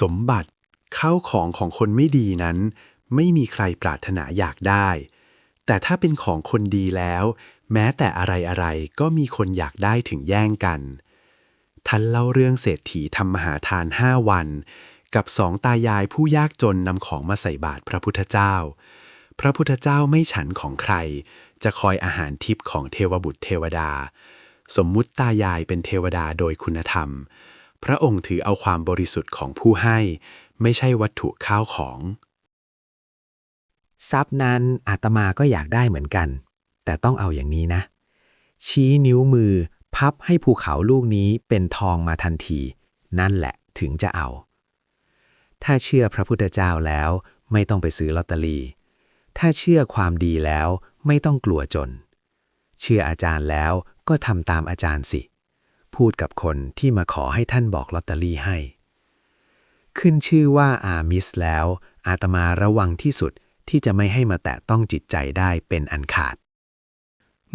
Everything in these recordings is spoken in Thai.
สมบัติเข้าของของคนไม่ดีนั้น ไม่มีใครปรารถนาอยากได้ แต่ถ้าเป็นของคนดีแล้ว แม้แต่อะไรๆก็มีคนอยากได้ถึงแย่งกัน ท่านเล่าเรื่องเศรษฐีทำมหาทานห้าวัน กับสองตายายผู้ยากจนนำของมาใส่บาตรพระพุทธเจ้า พระพุทธเจ้าไม่ฉันของใคร จะคอยอาหารทิพย์ของเทวบุตรเทวดา สมมุติตายายเป็นเทวดาโดยคุณธรรม พระองค์ถือเอาความบริสุทธิ์ของผู้ให้ ไม่ใช่วัตถุข้าวของ ทรัพย์นั้นอาตมาก็อยากได้เหมือนกัน แต่ต้องเอาอย่างนี้นะ ชี้นิ้วมือพับให้ภูเขาลูกนี้เป็นทองมาทันที นั่นแหละถึงจะเอา ถ้าเชื่อพระพุทธเจ้าแล้ว ไม่ต้องไปซื้อลอตเตอรี่ ถ้าเชื่อความดีแล้วไม่ต้องกลัวจน เชื่ออาจารย์แล้วก็ทำตามอาจารย์สิ พูดกับคนที่มาขอให้ท่านบอกลอตเตอรี่ให้ ขึ้นชื่อว่าอามิสแล้ว อาตมาระวังที่สุดที่จะไม่ให้มาแตะต้องจิตใจได้เป็นอันขาด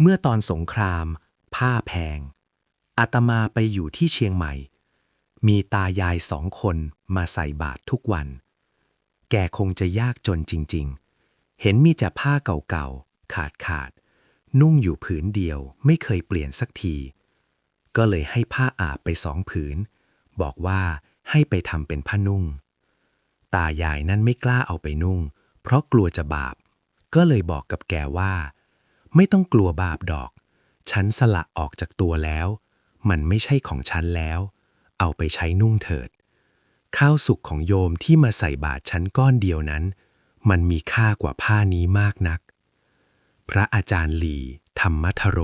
เมื่อตอนสงคราม ผ้าแพง อาตมาไปอยู่ที่เชียงใหม่ มีตายายสองคนมาใส่บาตรทุกวัน แกคงจะยากจนจริง ๆ เห็นมีแต่ผ้าเก่าๆ ขาดขาด นุ่งอยู่ผืนเดียวไม่เคยเปลี่ยนสักที ก็เลยให้ผ้าอาบไปสองผืน บอกว่าให้ไปทำเป็นผ้านุ่ง ตายายนั่นไม่กล้าเอาไปนุ่ง เพราะกลัวจะบาป ก็เลยบอกกับแกว่า ไม่ต้องกลัวบาปดอก ฉันสละออกจากตัวแล้ว มันไม่ใช่ของฉันแล้ว เอาไปใช้นุ่งเถิด ข้าวสุกของโยมที่มาใส่บาตรฉันก้อนเดียวนั้น มันมีค่ากว่าผ้านี้มากนัก พระอาจารย์หลีธรรมทโร